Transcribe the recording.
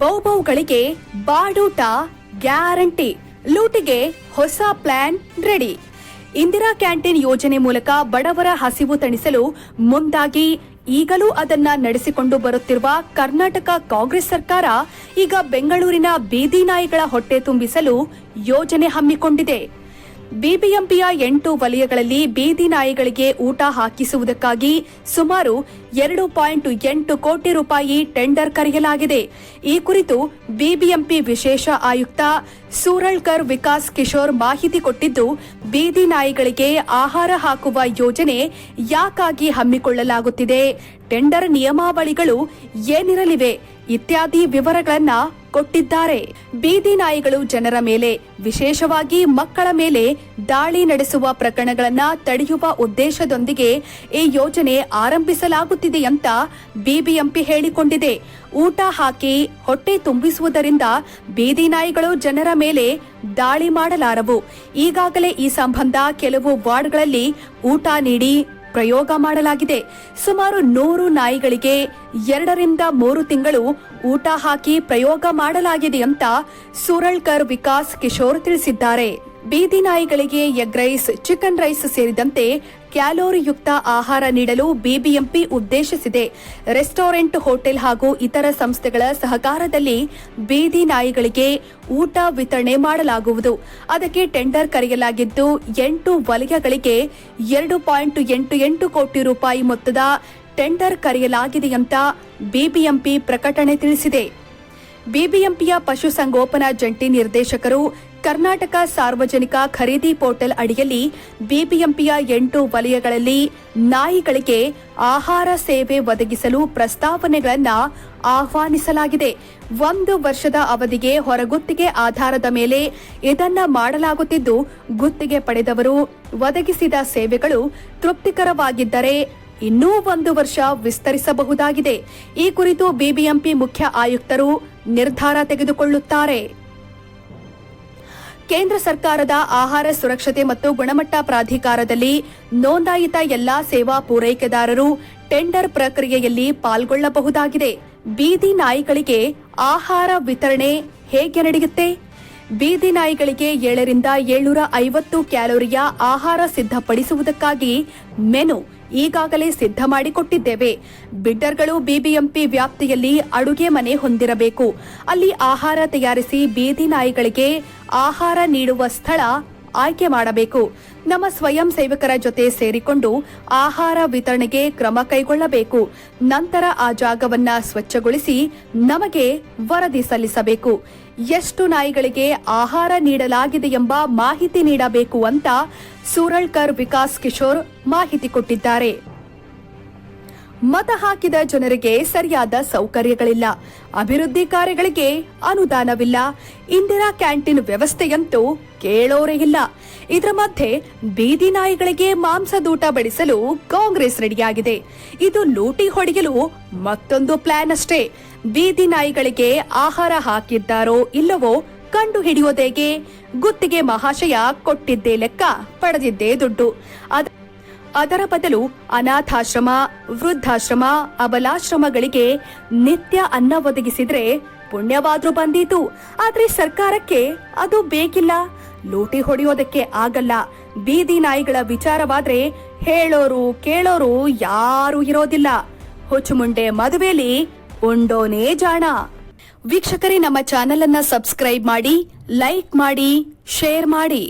ಬೌಬೌಗಳಿಗೆ ಬಾಡೂಟ guarantee. ಲೂಟಿಗೆ ಹೊಸ plan ready. Indira canteen ಯೋಜನೆ ಮೂಲಕ ಬಡವರ ಹಸಿವು ತಣಿಸಲು ಮುಂದಾಗಿ ಈಗಲೂ ಅದನ್ನ ನಡೆಸಿಕೊಂಡು ಬರುತ್ತಿರುವ ಕರ್ನಾಟಕ ಕಾಂಗ್ರೆಸ್ ಸರ್ಕಾರ ಈಗ ಬೆಂಗಳೂರಿನ ಬೀದಿ ನಾಯಿಗಳ ಹೊಟ್ಟೆ ತುಂಬಿಸಲು ಯೋಜನೆ ಹಮ್ಮಿಕೊಂಡಿದೆ. ಬಿಬಿಎಂಪಿಯ ಎಂಟು ವಲಯಗಳಲ್ಲಿ ಬೀದಿ ನಾಯಿಗಳಿಗೆ ಊಟ ಹಾಕಿಸುವುದಕ್ಕಾಗಿ ಸುಮಾರು ಎರಡು ಪಾಯಿಂಟ್ ಎಂಟು ಕೋಟಿ ರೂಪಾಯಿ ಟೆಂಡರ್ ಕರೆಯಲಾಗಿದೆ. ಈ ಕುರಿತು ಬಿಬಿಎಂಪಿ ವಿಶೇಷ ಆಯುಕ್ತ ಸೂರಳ್ಕರ್ ವಿಕಾಸ್ ಕಿಶೋರ್ ಮಾಹಿತಿ ಕೊಟ್ಟಿದ್ದು, ಬೀದಿ ನಾಯಿಗಳಿಗೆ ಆಹಾರ ಹಾಕುವ ಯೋಜನೆ ಯಾಕಾಗಿ ಹಮ್ಮಿಕೊಳ್ಳಲಾಗುತ್ತಿದೆ? ಟೆಂಡರ್ ನಿಯಮಾವಳಿಗಳು ಏನಿರಲಿವೆ? ಇತ್ಯಾದಿ ವಿವರಗಳನ್ನ ಕೊಟ್ಟಿದ್ದಾರೆ. ಬೀದಿ ನಾಯಿಗಳು ಜನರ ಮೇಲೆ, ವಿಶೇಷವಾಗಿ ಮಕ್ಕಳ ಮೇಲೆ ದಾಳಿ ನಡೆಸುವ ಪ್ರಕರಣಗಳನ್ನ ತಡೆಯುವ ಉದ್ದೇಶದೊಂದಿಗೆ ಈ ಯೋಜನೆ ಆರಂಭಿಸಲಾಗುತ್ತಿದೆ ಅಂತ ಬಿಬಿಎಂಪಿ ಹೇಳಿಕೊಂಡಿದೆ. ಊಟ ಹಾಕಿ ಹೊಟ್ಟೆ ತುಂಬಿಸುವುದರಿಂದ ಬೀದಿ ನಾಯಿಗಳು ಜನರ ಮೇಲೆ ದಾಳಿ ಮಾಡಲಾರವು. ಈಗಾಗಲೇ ಈ ಸಂಬಂಧ ಕೆಲವು ವಾರ್ಡ್ಗಳಲ್ಲಿ ಊಟ ನೀಡಿ ಪ್ರಯೋಗ ಮಾಡಲಾಗಿದೆ. ಸುಮಾರು ನೂರು ನಾಯಿಗಳಿಗೆ ಎರಡರಿಂದ ಮೂರು ತಿಂಗಳು ಊಟ ಹಾಕಿ ಪ್ರಯೋಗ ಮಾಡಲಾಗಿದೆ ಅಂತ ಸುರಳ್ಕರ್ ವಿಕಾಸ್ ಕಿಶೋರ್ ತಿಳಿಸಿದ್ದಾರೆ. ಬೀದಿ ನಾಯಿಗಳಿಗೆ ಎಗ್ ರೈಸ್, ಚಿಕನ್ ರೈಸ್ ಸೇರಿದಂತೆ ಕ್ಯಾಲೋರಿಯುಕ್ತ ಆಹಾರ ನೀಡಲು ಬಿಬಿಎಂಪಿ ಉದ್ದೇಶಿಸಿದೆ. ರೆಸ್ಟೋರೆಂಟ್, ಹೋಟೆಲ್ ಹಾಗೂ ಇತರ ಸಂಸ್ಥೆಗಳ ಸಹಕಾರದಲ್ಲಿ ಬೀದಿ ನಾಯಿಗಳಿಗೆ ಊಟ ವಿತರಣೆ ಮಾಡಲಾಗುವುದು. ಅದಕ್ಕೆ ಟೆಂಡರ್ ಕರೆಯಲಾಗಿದ್ದು, ಎಂಟು ವಲಯಗಳಿಗೆ ಎರಡು ಪಾಯಿಂಟ್ ಎಂಟು ಎಂಟು ಕೋಟಿ ರೂಪಾಯಿ ಮೊತ್ತದ ಟೆಂಡರ್ ಕರೆಯಲಾಗಿದೆ ಅಂತ ಬಿಬಿಎಂಪಿ ಪ್ರಕಟಣೆ ತಿಳಿಸಿದೆ. ಬಿಬಿಎಂಪಿಯ ಪಶುಸಂಗೋಪನಾ ಜಂಟಿ ನಿರ್ದೇಶಕರು ಕರ್ನಾಟಕ ಸಾರ್ವಜನಿಕ ಖರೀದಿ ಪೋರ್ಟಲ್ ಅಡಿಯಲ್ಲಿ ಬಿಬಿಎಂಪಿಯ ಎಂಟು ವಲಯಗಳಲ್ಲಿ ನಾಯಿಗಳಿಗೆ ಆಹಾರ ಸೇವೆ ಒದಗಿಸಲು ಪ್ರಸ್ತಾವನೆಗಳನ್ನು ಆಹ್ವಾನಿಸಲಾಗಿದೆ. ಒಂದು ವರ್ಷದ ಅವಧಿಗೆ ಹೊರಗುತ್ತಿಗೆ ಆಧಾರದ ಮೇಲೆ ಇದನ್ನ ಮಾಡಲಾಗುತ್ತಿದ್ದು, ಗುತ್ತಿಗೆ ಪಡೆದವರು ಒದಗಿಸಿದ ಸೇವೆಗಳು ತೃಪ್ತಿಕರವಾಗಿದ್ದರೆ ಇನ್ನೂ ಒಂದು ವರ್ಷ ವಿಸ್ತರಿಸಬಹುದಾಗಿದೆ. ಈ ಕುರಿತು ಬಿಬಿಎಂಪಿ ಮುಖ್ಯ ಆಯುಕ್ತರು ನಿರ್ಧಾರ ತೆಗೆದುಕೊಳ್ಳುತ್ತಾರೆ. ಕೇಂದ್ರ ಸರ್ಕಾರದ ಆಹಾರ ಸುರಕ್ಷತೆ ಮತ್ತು ಗುಣಮಟ್ಟ ಪ್ರಾಧಿಕಾರದಲ್ಲಿ ನೋಂದಾಯಿತ ಎಲ್ಲಾ ಸೇವಾ ಪೂರೈಕೆದಾರರು ಟೆಂಡರ್ ಪ್ರಕ್ರಿಯೆಯಲ್ಲಿ ಪಾಲ್ಗೊಳ್ಳಬಹುದಾಗಿದೆ. ಬೀದಿ ನಾಯಿಗಳಿಗೆ ಆಹಾರ ವಿತರಣೆ ಹೇಗೆ ನಡೆಯುತ್ತೆ? ಬೀದಿ ನಾಯಿಗಳಿಗೆ ಏಳರಿಂದ ಏಳ್ನೂರ ಐವತ್ತು ಕ್ಯಾಲೋರಿಯ ಆಹಾರ ಸಿದ್ಧಪಡಿಸುವುದಕ್ಕಾಗಿ ಮೆನು ಈಗಾಗಲೇ ಸಿದ್ಧ ಮಾಡಿಕೊಟ್ಟಿದ್ದೇವೆ. ಬಿಡ್ಡರ್ಗಳು ಬಿಬಿಎಂಪಿ ವ್ಯಾಪ್ತಿಯಲ್ಲಿ ಅಡುಗೆ ಮನೆ ಹೊಂದಿರಬೇಕು. ಅಲ್ಲಿ ಆಹಾರ ತಯಾರಿಸಿ ಬೀದಿ ನಾಯಿಗಳಿಗೆ ಆಹಾರ ನೀಡುವ ಸ್ಥಳ ಆಯ್ಕೆ ಮಾಡಬೇಕು. ನಮ್ಮ ಸ್ವಯಂ ಸೇವಕರ ಜೊತೆ ಸೇರಿಕೊಂಡು ಆಹಾರ ವಿತರಣೆಗೆ ಕ್ರಮ ಕೈಗೊಳ್ಳಬೇಕು. ನಂತರ ಆ ಜಾಗವನ್ನ ಸ್ವಚ್ಛಗೊಳಿಸಿ ನಮಗೆ ವರದಿ ಸಲ್ಲಿಸಬೇಕು. ಎಷ್ಟು ನಾಯಿಗಳಿಗೆ ಆಹಾರ ನೀಡಲಾಗಿದೆ ಎಂಬ ಮಾಹಿತಿ ನೀಡಬೇಕು ಅಂತ ಸೂರಳ್ಕರ್ ವಿಕಾಸ್ ಕಿಶೋರ್ ಮಾಹಿತಿ ಕೊಟ್ಟಿದ್ದಾರೆ. ಮತ ಹಾಕಿದ ಜನರಿಗೆ ಸರಿಯಾದ ಸೌಕರ್ಯಗಳಿಲ್ಲ. ಅಭಿವೃದ್ಧಿ ಕಾರ್ಯಗಳಿಗೆ ಅನುದಾನವಿಲ್ಲ. ಇಂದಿರಾ ಕ್ಯಾಂಟೀನ್ ವ್ಯವಸ್ಥೆಯಂತೂ ಕೇಳೋರೇ ಇಲ್ಲ. ಇದರ ಮಧ್ಯೆ ಬೀದಿ ನಾಯಿಗಳಿಗೆ ಮಾಂಸದೂಟ ಬಡಿಸಲು ಕಾಂಗ್ರೆಸ್ ರೆಡಿಯಾಗಿದೆ. ಇದು ಲೂಟಿ ಹೊಡೆಯಲು ಮತ್ತೊಂದು ಪ್ಲಾನ್ ಅಷ್ಟೇ. ಬೀದಿ ನಾಯಿಗಳಿಗೆ ಆಹಾರ ಹಾಕಿದ್ದಾರೋ ಇಲ್ಲವೋ ಕಂಡು ಹಿಡಿಯೋದೇಗೆ ಗುತ್ತಿಗೆ ಮಹಾಶಯ ಕೊಟ್ಟಿದ್ದೇ ಲೆಕ್ಕ, ಪಡೆದಿದ್ದೇ ದುಡ್ಡು. ಅದ ಅದರ ಬದಲು ಅನಾಥಾಶ್ರಮ, ವೃದ್ಧಾಶ್ರಮ, ಅಬಲಾಶ್ರಮಗಳಿಗೆ ನಿತ್ಯ ಅನ್ನ ಒದಗಿಸಿದ್ರೆ ಪುಣ್ಯವಾದ್ರೂ ಬಂದಿತು. ಆದ್ರೆ ಸರ್ಕಾರಕ್ಕೆ ಅದು ಬೇಕಿಲ್ಲ. ಲೂಟಿ ಹೊಡೆಯೋದಕ್ಕೆ ಆಗಲ್ಲ. ಬೀದಿ ನಾಯಿಗಳ ವಿಚಾರವಾದ್ರೆ ಹೇಳೋರು ಕೇಳೋರು ಯಾರು ಇರೋದಿಲ್ಲ. ಹುಚ್ಚುಮುಂಡೆ ಮದುವೆಲಿ ಉಂಡೋನೇ ಜಾಣ. ವೀಕ್ಷಕರೇ, ನಮ್ಮ ಚಾನೆಲ್ ಅನ್ನ ಸಬ್ಸ್ಕ್ರೈಬ್ ಮಾಡಿ, ಲೈಕ್ ಮಾಡಿ, ಶೇರ್ ಮಾಡಿ.